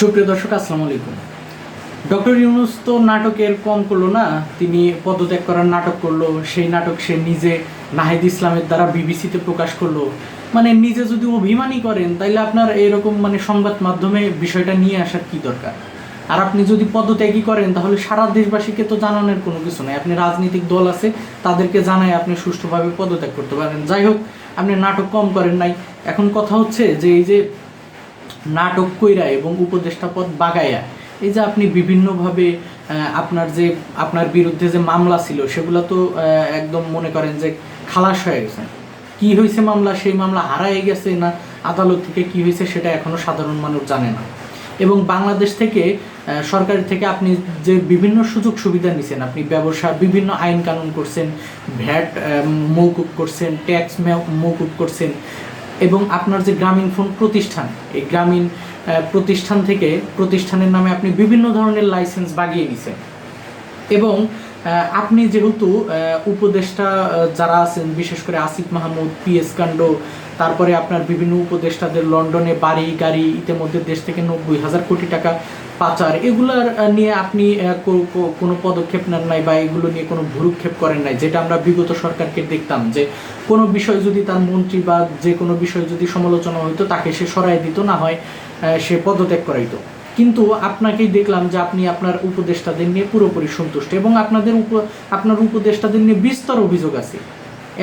সুপ্রিয় দর্শক, আসসালামু আলাইকুম। ডক্টর ইউনুস তো নাটকের কম করল না, তিনি পদত্যাগ করার নাটক করল, সেই নাটক সে নিজে নাহিদ ইসলামের দ্বারা বিবিসিতে প্রকাশ করল। মানে নিজে যদি অভিমানই করেন, তাইলে আপনার এরকম মানে সংবাদ মাধ্যমে বিষয়টা নিয়ে আসার কি দরকার? আর আপনি যদি পদত্যাগই করেন, তাহলে সারা দেশবাসীকে তো জানানোর কোনো কিছু নাই। আপনি রাজনৈতিক দল আছে, তাদেরকে জানায় আপনি সুষ্ঠুভাবে পদত্যাগ করতে পারেন। যাই হোক, আপনি নাটক কম করেন নাই। এখন কথা হচ্ছে যে, এই যে নাটক কইরা এবং উপদেষ্টা পদ বাগাইয়া, এই যে আপনি বিভিন্নভাবে আপনার যে, আপনার বিরুদ্ধে যে মামলা ছিল, সেগুলো তো একদম মনে করেন যে খালাস হয়ে গেছে। কি হয়েছে মামলা? সেই মামলা হারাই গেছে না আদালত থেকে কি হয়েছে সেটা এখনও সাধারণ মানুষ জানে না। এবং বাংলাদেশ থেকে সরকার থেকে আপনি যে বিভিন্ন সুযোগ সুবিধা নিছেন, আপনি ব্যবসা বিভিন্ন আইন কানুন করছেন, ভ্যাট মৌকুব করছেন, ট্যাক্স মৌকুব করছেন এবং আপনার যে গ্রামীণ ফোন প্রতিষ্ঠান, এই গ্রামীণ প্রতিষ্ঠান থেকে প্রতিষ্ঠানের নামে আপনি বিভিন্ন ধরনের লাইসেন্স বাগিয়ে নিছেন। এবং আপনি যেহেতু উপদেষ্টা যারা আছেন, বিশেষ করে আসিফ মাহমুদ, পি এস কাণ্ড, তারপরে আপনার বিভিন্ন উপদেষ্টাদের লন্ডনে বাড়ি, গাড়ি, ইতিমধ্যে দেশ থেকে নব্বই হাজার কোটি টাকা পাচার, এগুলার নিয়ে আপনি কোনো পদক্ষেপ নেন নাই বা এগুলো নিয়ে কোনো ভুরুক্ষেপ করেন নাই, যেটা আমরা বিগত সরকারকে দেখতাম যে কোনো বিষয় যদি তার মন্ত্রী বা যে কোনো বিষয় যদি সমালোচনা হইতো, তাকে সে সরাই দিত, না হয় সে পদত্যাগ করাইতো। কিন্তু আপনাকেই দেখলাম যে আপনি আপনার উপদেষ্টাদের নিয়ে পুরোপুরি সন্তুষ্ট এবং আপনাদের উপ, আপনার উপদেষ্টাদের নিয়ে বিস্তর অভিযোগ আছে।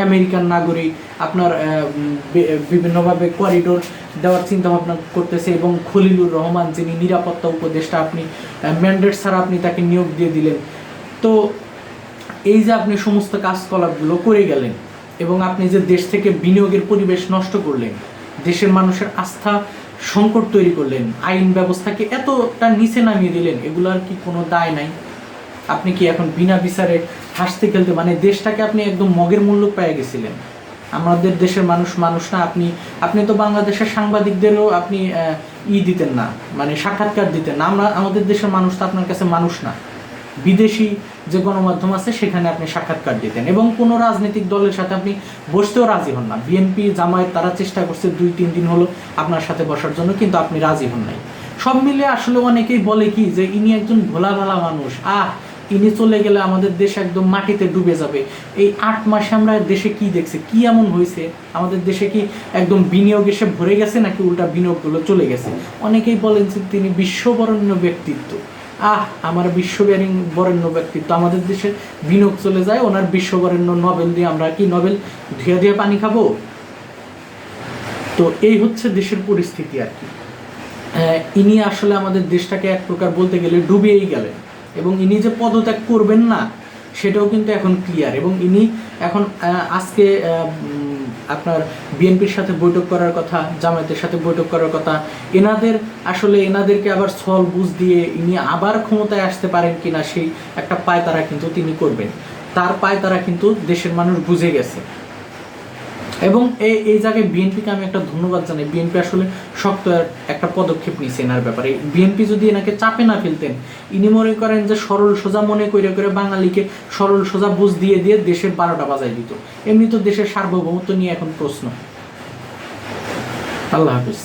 আমেরিকান নাগরিক, আপনার বিভিন্নভাবে করিডোর দেওয়ার চিন্তা ভাবনা করতেছে এবং খলিলুর রহমান যিনি নিরাপত্তা উপদেষ্টা, আপনি ম্যান্ডেট ছাড়া আপনি তাকে নিয়োগ দিয়ে দিলেন। তো এই যে আপনি সমস্ত কাজকলাপগুলো করে গেলেন এবং আপনি যে দেশ থেকে বিনিয়োগের পরিবেশ নষ্ট করলেন, দেশের মানুষের আস্থা সংকট তৈরি করলেন, আইন ব্যবস্থাকে এতটা নিচে নামিয়ে দিলেন এগুলোর কি কোনো দায় নাই? আপনি কি এখন বিনা বিচারে হাসতে খেলতে মানে দেশটাকে আপনি একদম মগের মূল্য পেয়ে গেছিলেন। আমাদের দেশের মানুষ মানুষ না, আপনি আপনি তো বাংলাদেশের সাংবাদিকদেরও আপনি ই দিতেন না। মানে সাক্ষাৎকার দিতেন। না, আমরা আমাদের দেশের মানুষ তো আপনার কাছে মানুষ না। বিদেশি যে গণমাধ্যম আছে, সেখানে আপনি সাক্ষাৎকার দিতেন এবং কোনো রাজনৈতিক দলের সাথে আপনি বসতেও রাজি হন না। বিএনপি জামায়াত, তারা চেষ্টা করছে দুই, তিন দিন হলো আপনার সাথে বসার জন্য, কিন্তু আপনি রাজি হন নাই। সব মিলে আসলে অনেকেই বলে কি যে, ইনি একজন ভোলা ভালা মানুষ। আহ ইনি চলে গেলে আমাদের দেশ একদম মাটিতে ডুবে যাবে। এই আট মাসে আমরা দেশে কি দেখছি? কি এমন হয়েছে? আমাদের দেশে কি একদম বিনিয়োগ এসে ভরে গেছে নাকি উল্টা বিনিয়োগগুলো চলে গেছে? অনেকেই বলেন যে তিনি বিশ্ববরণ্য ব্যক্তিত্ব। আহ, আমার বিশ্ববরেণ্য বরেণ্য ব্যক্তিত্ব আমাদের দেশে বিনিয়োগ চলে যায়, ওনার বিশ্ববরেণ্য নোবেল দিয়ে আমরা কি নোবেল ধুয়ে ধুয়ে পানি খাব? তো এই হচ্ছে দেশের পরিস্থিতি আর কি। ইনি আসলে আমাদের দেশটাকে এক প্রকার বলতে গেলে ডুবিয়েই গেলেন। এবং ইনি যে পদত্যাগ করবেন না, সেটাও কিন্তু এখন ক্লিয়ার এবং ইনি এখন আজকে আপনার বিএনপির সাথে বৈঠক করার কথা, জামায়াতের সাথে বৈঠক করার কথা, এনাদের আসলে এনাদেরকে আবার ছল বুঝ দিয়ে ইনি আবার ক্ষমতায় আসতে পারেন কিনা সেই একটা পায় তারা কিন্তু তিনি করবেন। তার পায় তারা কিন্তু দেশের মানুষ বুঝে গেছে। এবং এই এই জায়গায় বিএনপিকে আমি একটা ধন্যবাদ জানাই। বিএনপি আসলে শক্ত একটা পদক্ষেপ নিয়েছে এনার ব্যাপারে। বিএনপি যদি এনাকে চাপে না ফেলতেন, ইনি মনে করেন যে সরল সোজা মনে করে করে বাঙালিকে সরল সোজা বুঝ দিয়ে দিয়ে দেশের বারোটা বাজায় দিত। এমনি তো দেশের সার্বভৌমত্ব নিয়ে এখন প্রশ্ন। আল্লাহ হাফিজ।